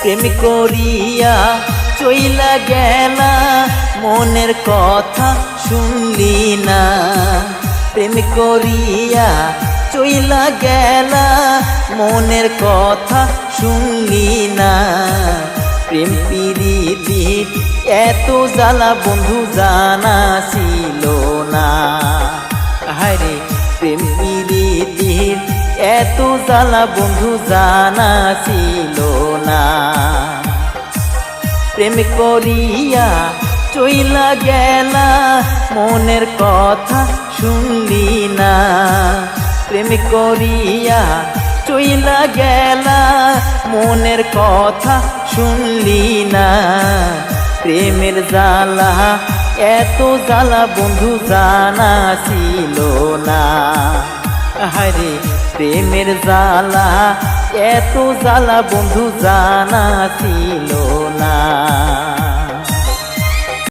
প্রেম করিয়া চইলা গেলা, মনের কথা শুনলি না। প্রেম করিয়া চইলা গেলা, মনের কথা শুনলি না। প্রেম প্রীতি এত জ্বালা বন্ধু জানা ছিল না। হায়রে, প্রেম প্রীতির এত জ্বালা বন্ধু জানা ছিল না। প্রেম করিয়া চইলা গেলা, মনের কথা শুনলি না। প্রেম করিয়া চইলা গেলা, মনের কথা শুনলি না। প্রেমের জ্বালা, এত জ্বালা বন্ধু জানা ছিল না। আরে প্রেমের জ্বালা এত জ্বালা বন্ধু জানা ছিল না।